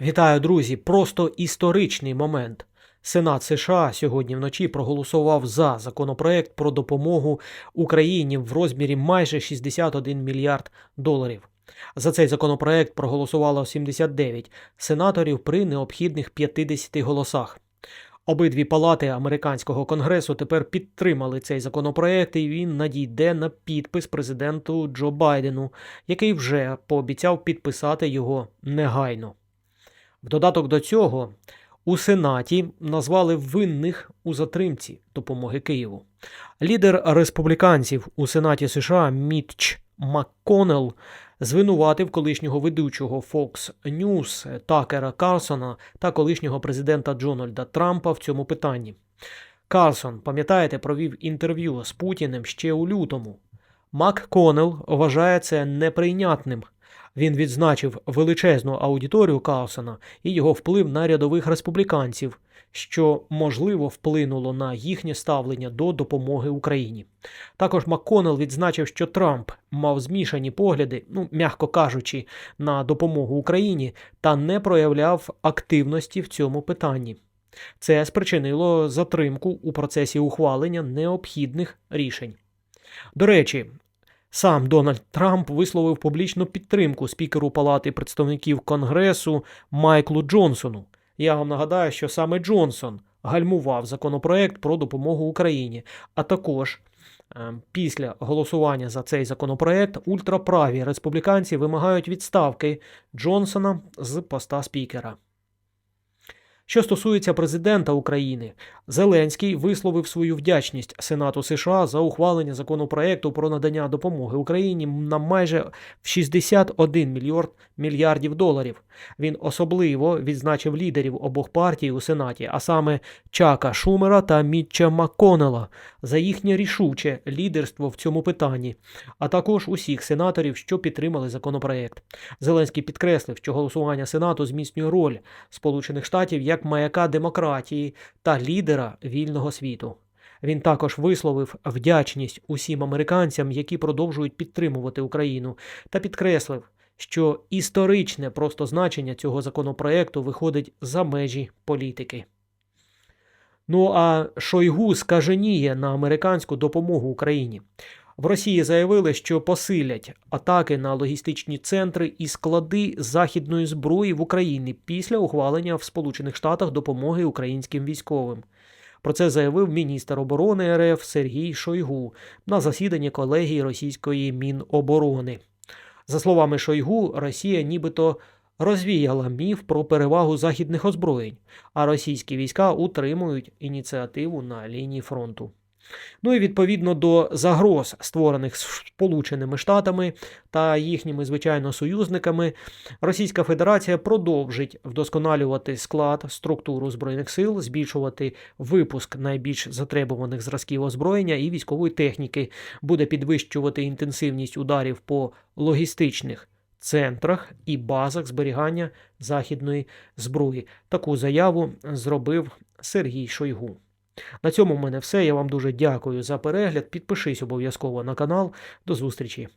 Вітаю, друзі! Просто історичний момент. Сенат США сьогодні вночі проголосував за законопроект про допомогу Україні в розмірі майже 61 мільярд доларів. За цей законопроект проголосувало 79 сенаторів при необхідних 50 голосах. Обидві палати американського конгресу тепер підтримали цей законопроект, і він надійде на підпис президенту Джо Байдену, який вже пообіцяв підписати його негайно. В додаток до цього у Сенаті назвали винних у затримці допомоги Києву. Лідер республіканців у Сенаті США Мітч МакКоннелл звинуватив колишнього ведучого Fox News Такера Карсона та колишнього президента Джональда Трампа в цьому питанні. Карсон, пам'ятаєте, провів інтерв'ю з Путіним ще у лютому. МакКоннелл вважає це неприйнятним. Він відзначив величезну аудиторію Каусона і його вплив на рядових республіканців, що можливо вплинуло на їхнє ставлення до допомоги Україні. Також МакКоннелл відзначив, що Трамп мав змішані погляди, ну м'яко кажучи, на допомогу Україні та не проявляв активності в цьому питанні. Це спричинило затримку у процесі ухвалення необхідних рішень. До речі, Сам Дональд Трамп висловив публічну підтримку спікеру Палати представників Конгресу Майклу Джонсону. Я вам нагадаю, що саме Джонсон гальмував законопроект про допомогу Україні, а також е, після голосування за цей законопроект ультраправі республіканці вимагають відставки Джонсона з поста спікера. Що стосується президента України, Зеленський висловив свою вдячність Сенату США за ухвалення законопроекту про надання допомоги Україні на майже в 61 мільярд мільярдів доларів. Він особливо відзначив лідерів обох партій у Сенаті, а саме Чака Шумера та Мітча Макконела, за їхнє рішуче лідерство в цьому питанні, а також усіх сенаторів, що підтримали законопроект. Зеленський підкреслив, що голосування Сенату зміцнює роль Сполучених Штатів як маяка демократії та лідера вільного світу. Він також висловив вдячність усім американцям, які продовжують підтримувати Україну, та підкреслив, що історичне просто значення цього законопроекту виходить за межі політики. Ну а Шойгу скаженіє на американську допомогу Україні. В Росії заявили, що посилять атаки на логістичні центри і склади західної зброї в Україні після ухвалення в Сполучених Штатах допомоги українським військовим. Про це заявив міністр оборони РФ Сергій Шойгу на засіданні колегії російської Міноборони. За словами Шойгу, Росія нібито розвіяла міф про перевагу західних озброєнь, а російські війська утримують ініціативу на лінії фронту. Ну і відповідно до загроз, створених Сполученими Штатами та їхніми, звичайно, союзниками, Російська Федерація продовжить вдосконалювати склад, структуру збройних сил, збільшувати випуск найбільш затребуваних зразків озброєння і військової техніки, буде підвищувати інтенсивність ударів по логістичних. Центрах і базах зберігання західної зброї. Таку заяву зробив Сергій Шойгу. На цьому в мене все. Я вам дуже дякую за перегляд. Підпишись обов'язково на канал. До зустрічі!